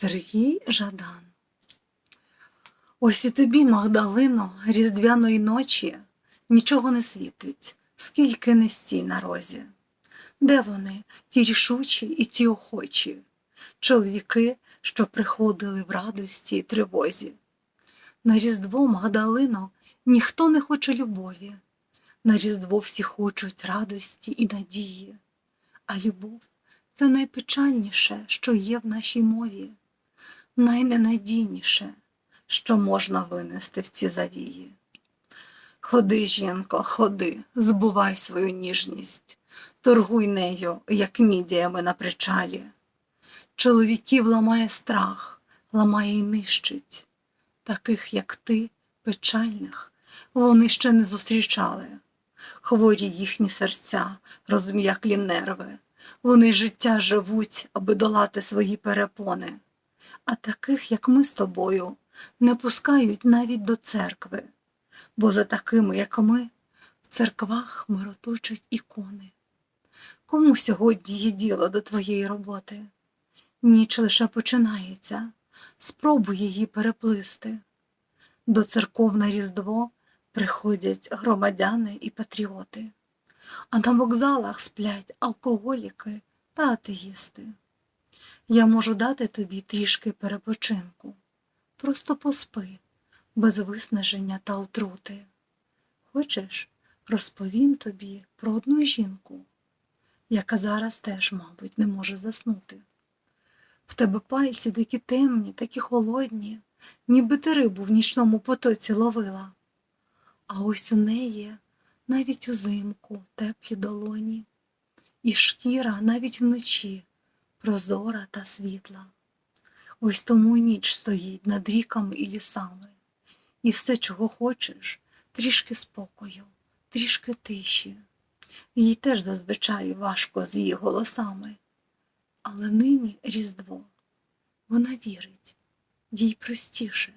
Сергій Жадан. Ось і тобі, Магдалино, різдвяної ночі нічого не світить, скільки не стій на розі. Де вони, ті рішучі і ті охочі, чоловіки, що приходили в радості й тривозі? На Різдво, Магдалино, ніхто не хоче любові, на Різдво всі хочуть радості і надії, а любов це найпечальніше, що є в нашій мові, найненадійніше, що можна винести в ці завії. Ходи, жінко, ходи, збувай свою ніжність, торгуй нею, як мідіями на причалі. Чоловіків ламає страх, ламає і нищить. Таких, як ти, печальних, вони ще не зустрічали. Хворі їхні серця, розм'яклі нерви, вони життя живуть, аби долати свої перепони. А таких, як ми з тобою, не пускають навіть до церкви, бо за такими, як ми, в церквах мироточать ікони. Кому сьогодні є діло до твоєї роботи? Ніч лише починається, спробуй її переплисти. До церков на Різдво приходять громадяни і патріоти, а на вокзалах сплять алкоголіки та атеїсти. Я можу дати тобі трішки перепочинку, просто поспи, без виснаження та отрути. Хочеш, розповім тобі про одну жінку, яка зараз теж, мабуть, не може заснути. В тебе пальці такі темні, такі холодні, ніби ти рибу в нічному потоці ловила. А ось у неї навіть узимку теплі долоні, і шкіра навіть вночі прозора та світла. Ось тому ніч стоїть над ріками і лісами, і все, чого хочеш, трішки спокою, трішки тиші. Їй теж зазвичай важко з її голосами. Але нині Різдво, вона вірить, їй простіше.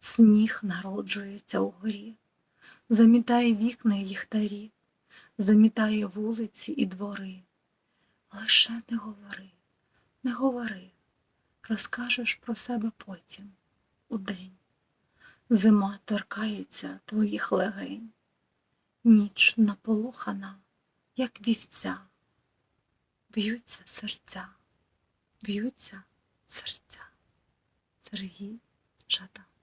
Сніг народжується угорі, замітає вікна й ліхтарі, замітає вулиці і двори. Лише не говори, не говори, розкажеш про себе потім, удень. Зима торкається твоїх легень, ніч наполухана, як вівця. Б'ються серця, б'ються серця. Сергій Жадан.